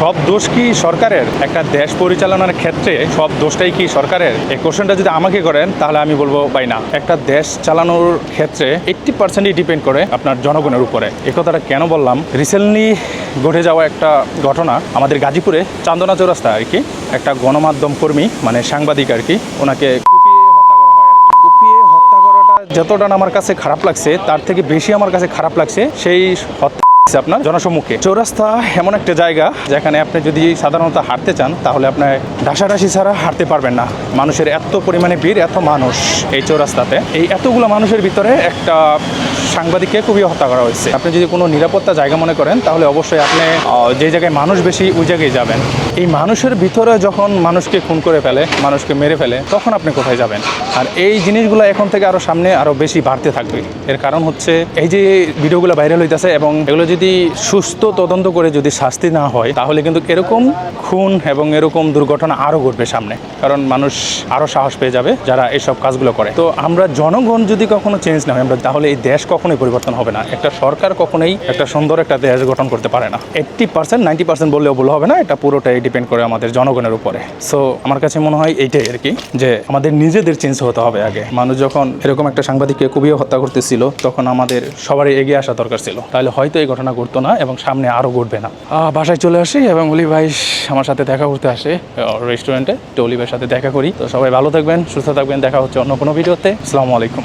সব দোষ কি সরকারের? একটা দেশ পরিচালনার ক্ষেত্রে সব দোষটাই কি সরকারের? এই কোশ্চেনটা যদি আমাকে করেন, তাহলে আমি বলব ভাই না। একটা দেশ চালানোর ক্ষেত্রে এইট্টি পার্সেন্টই ডিপেন্ড করে আপনার জনগণের উপরে। এ কথাটা কেন বললাম? রিসেন্টলি ঘটে যাওয়া একটা ঘটনা আমাদের গাজীপুরে, চান্দনা চৌরাস্তা আর কি। একটা গণমাধ্যম কর্মী মানে সাংবাদিক আর কি, ওনাকে যতটা আমার কাছে খারাপ লাগছে, তার থেকে বেশি আমার কাছে খারাপ লাগছে, সেই হত্যা আপনার জনসম্মুখে। চৌরাস্তা এমন একটা জায়গা যেখানে আপনি যদি সাধারণত হাঁটতে চান, তাহলে আপনার ডাসাডাসি ছাড়া হাঁটতে পারবেন না। মানুষের এত পরিমাণে ভিড়, এত মানুষ এই চৌরাস্তাতে। এই এতগুলো মানুষের ভিতরে একটা সাংবাদিককে খুবই হত্যা করা হয়েছে। আপনি যদি কোনো নিরাপত্তা জায়গা মনে করেন, তাহলে অবশ্যই আপনি যে জায়গায় মানুষ বেশি, ওই জায়গায় যাবেন। এই মানুষের ভিতরে যখন মানুষকে খুন করে ফেলে, মানুষকে মেরে ফেলে, তখন আপনি কোথায় যাবেন? আর এই জিনিসগুলো এখন থেকে আরও সামনে আরও বেশি বাড়তে থাকবে। এর কারণ হচ্ছে, এই যে ভিডিওগুলো ভাইরাল হইতেছে এবং এগুলো যদি সুস্থ তদন্ত করে যদি শাস্তি না হয়, তাহলে কিন্তু এরকম খুন এবং এরকম দুর্ঘটনা আরও ঘটবে সামনে। কারণ মানুষ আরও সাহস পেয়ে যাবে যারা এইসব কাজগুলো করে। তো আমরা জনগণ যদি কখনো চেঞ্জ না হয়, আমরা তাহলে এই দেশ কখনোই পরিবর্তন হবে না। একটা সরকার কখনোই একটা সুন্দর একটা দেশ গঠন করতে পারে না। এইট্টি পার্সেন্ট নাইনটি পার্সেন্ট বললেও ভুল হবে না এটা পুরোটাই ডিপেন্ড করে আমাদের জনগণের উপরে। সো আমার কাছে মনে হয় এইটাই আর কি যে আমাদের নিজেদের চেঞ্জ হতে হবে আগে। মানুষ যখন এরকম একটা সাংবাদিককে খুবই হত্যা করতেছিল তখন আমাদের সবারই এগিয়ে আসা দরকার ছিল। তাহলে হয়তো এই ঘটনা ঘটতো না এবং সামনে আরও ঘটবে না। আহ, বাসায় চলে আসি এবং অলি ভাই আমার সাথে দেখা করতে আসে। রেস্টুরেন্টে তো অলি ভাইয়ের সাথে দেখা করি। তো সবাই ভালো থাকবেন সুস্থ থাকবেন দেখা হচ্ছে অন্য কোনো ভিডিওতে। আসসালামু আলাইকুম।